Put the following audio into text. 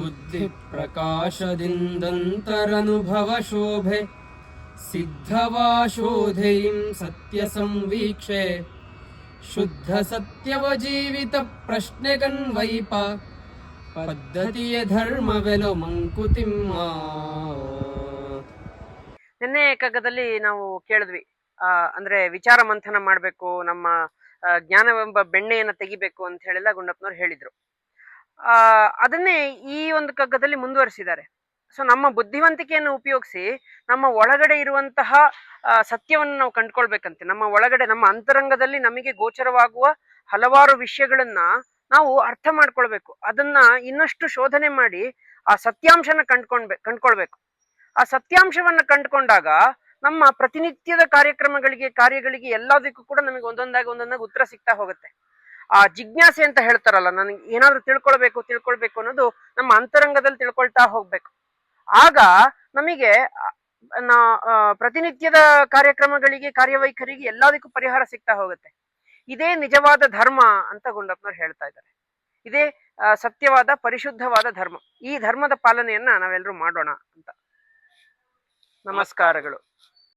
ಬುದ್ಧಿ ಪ್ರಕಾಶದಿಂದಂತರನುಭವ ಶೋಭೆ ಸಿದ್ಧವಾ ಶೋಧೆಯಿಂ ಸತ್ಯ ಸಂವೀಕ್ಷೆ ಶುದ್ಧ ಸತ್ಯವ ಜೀವಿತ ಪ್ರಶ್ನೆಗನ್ವೈಪ ಪದ್ಧತಿಯ ಧರ್ಮವೆಲೋ ಮಂಕುತಿಮ್ಮ. ನಿನ್ನೆ ಏಕಾಗದಲ್ಲಿ ನಾವು ಕೇಳಿದ್ವಿ ಅಂದ್ರೆ ವಿಚಾರ ಮಂಥನ ಮಾಡ್ಬೇಕು, ನಮ್ಮ ಜ್ಞಾನವೆಂಬ ಬೆಣ್ಣೆಯನ್ನ ತೆಗಿಬೇಕು ಅಂತ ಹೇಳಿಲ್ಲ ಗುಂಡಪ್ಪನವ್ರು ಹೇಳಿದ್ರು. ಅದನ್ನೇ ಈ ಒಂದು ಕಗ್ಗದಲ್ಲಿ ಮುಂದುವರಿಸಿದ್ದಾರೆ. ಸೊ ನಮ್ಮ ಬುದ್ಧಿವಂತಿಕೆಯನ್ನು ಉಪಯೋಗಿಸಿ ನಮ್ಮ ಒಳಗಡೆ ಇರುವಂತಹ ಸತ್ಯವನ್ನು ನಾವು ಕಂಡ್ಕೊಳ್ಬೇಕಂತೆ. ನಮ್ಮ ಒಳಗಡೆ, ನಮ್ಮ ಅಂತರಂಗದಲ್ಲಿ ನಮಗೆ ಗೋಚರವಾಗುವ ಹಲವಾರು ವಿಷಯಗಳನ್ನ ನಾವು ಅರ್ಥ ಮಾಡ್ಕೊಳ್ಬೇಕು. ಅದನ್ನ ಇನ್ನಷ್ಟು ಶೋಧನೆ ಮಾಡಿ ಆ ಸತ್ಯಾಂಶನ ಕಂಡ್ಕೊಂಡ್ಬೆ, ಕಂಡ್ಕೊಳ್ಬೇಕು. ಆ ಸತ್ಯಾಂಶವನ್ನ ಕಂಡ್ಕೊಂಡಾಗ ನಮ್ಮ ಪ್ರತಿನಿತ್ಯದ ಕಾರ್ಯಕ್ರಮಗಳಿಗೆ, ಕಾರ್ಯಗಳಿಗೆ ಎಲ್ಲದಕ್ಕೂ ಕೂಡ ನಮಗೆ ಒಂದೊಂದಾಗಿ ಒಂದೊಂದಾಗಿ ಉತ್ತರ ಸಿಗ್ತಾ ಹೋಗುತ್ತೆ. ಆ ಜಿಜ್ಞಾಸೆ ಅಂತ ಹೇಳ್ತಾರಲ್ಲ, ನನಗೆ ಏನಾದ್ರೂ ತಿಳ್ಕೊಳ್ಬೇಕು ತಿಳ್ಕೊಳ್ಬೇಕು ಅನ್ನೋದು ನಮ್ಮ ಅಂತರಂಗದಲ್ಲಿ ತಿಳ್ಕೊಳ್ತಾ ಹೋಗ್ಬೇಕು. ಆಗ ನಮಗೆ ಪ್ರತಿನಿತ್ಯದ ಕಾರ್ಯಕ್ರಮಗಳಿಗೆ, ಕಾರ್ಯವೈಖರಿಗೆ ಎಲ್ಲದಕ್ಕೂ ಪರಿಹಾರ ಸಿಗ್ತಾ ಹೋಗುತ್ತೆ. ಇದೇ ನಿಜವಾದ ಧರ್ಮ ಅಂತ ಗುಂಡಪ್ಪನವ್ರು ಹೇಳ್ತಾ ಇದ್ದಾರೆ. ಇದೇ ಸತ್ಯವಾದ, ಪರಿಶುದ್ಧವಾದ ಧರ್ಮ. ಈ ಧರ್ಮದ ಪಾಲನೆಯನ್ನ ನಾವೆಲ್ಲರೂ ಮಾಡೋಣ ಅಂತ. ನಮಸ್ಕಾರಗಳು.